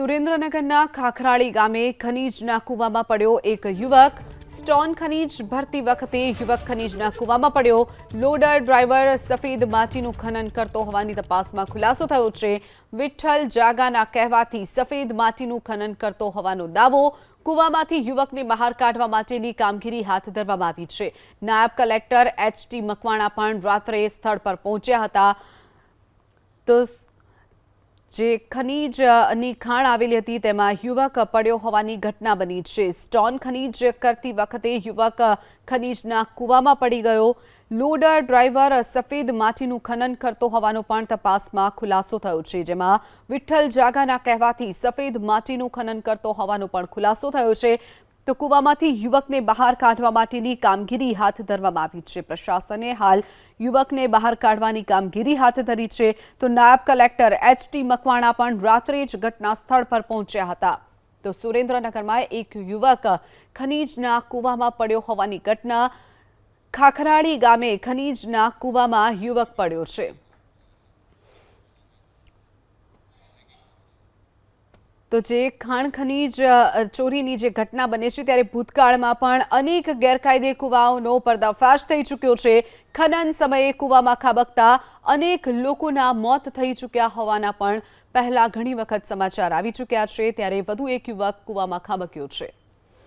સુરેન્દ્રનગરના ખાખરાળી ગામે ખનીજના કૂવામાં પડ્યો એક યુવક. સ્ટોન ખનીજ ભરતી વખતે યુવક ખનીજના કૂવામાં પડ્યો. લોડર ડ્રાઈવર સફેદ માટીનું ખનન કરતો હોવાની તપાસમાં ખુલાસો થયો છે. વિઠ્ઠલ જાગાના કહેવાથી સફેદ માટીનું ખનન કરતો હોવાનો દાવો. કૂવામાંથી યુવકને બહાર કાઢવા માટેની કામગીરી હાથ ધરવામાં આવી છે. નાયબ કલેક્ટર એચ ટી મકવાણા પણ રાત્રે સ્થળ પર પહોંચ્યા હતા. તો જે ખનીજની ખાણ આવેલી હતી તેમાં યુવક પડ્યો હોવાની ઘટના બની છે. સ્ટોન ખનીજ કરતી વખતે યુવક ખનીજના કૂવામાં પડી ગયો. લોડર ડ્રાઈવર સફેદ માટીનું ખનન કરતો હોવાનો પણ તપાસમાં ખુલાસો થયો છે, જેમાં વિઠ્ઠલ જાગાના કહેવાથી સફેદ માટીનું ખનન કરતો હોવાનો પણ ખુલાસો થયો છે. તો કૂવામાંથી યુવકને બહાર કાઢવા માટેની કામગીરી હાથ ધરવામાં આવી છે. પ્રશાસને હાલ યુવકને બહાર કાઢવાની કામગીરી હાથ ધરી છે. તો નાયબ કલેક્ટર એચ ટી મકવાણા પણ રાત્રે જ ઘટના સ્થળ પર પહોંચ્યા હતા. તો સુરેન્દ્રનગરમાં એક યુવક ખનીજના કૂવામાં પડ્યો હોવાની ઘટના. ખાખરાળી ગામે ખનીજના કૂવામાં યુવક પડ્યો છે. તો જે ખાણ ખનીજ ચોરીની જે ઘટના બને છે ત્યારે ભૂતકાળમાં પણ અનેક ગેરકાયદે કૂવાઓનો પર્દાફાશ થઈ ચૂક્યો છે. ખનન સમયે કૂવામાં ખાબકતા અનેક લોકોના મોત થઈ ચૂક્યા હોવાના પણ પહેલા ઘણી વખત સમાચાર આવી ચૂક્યા છે. ત્યારે વધુ એક યુવક કૂવામાં ખાબક્યો છે.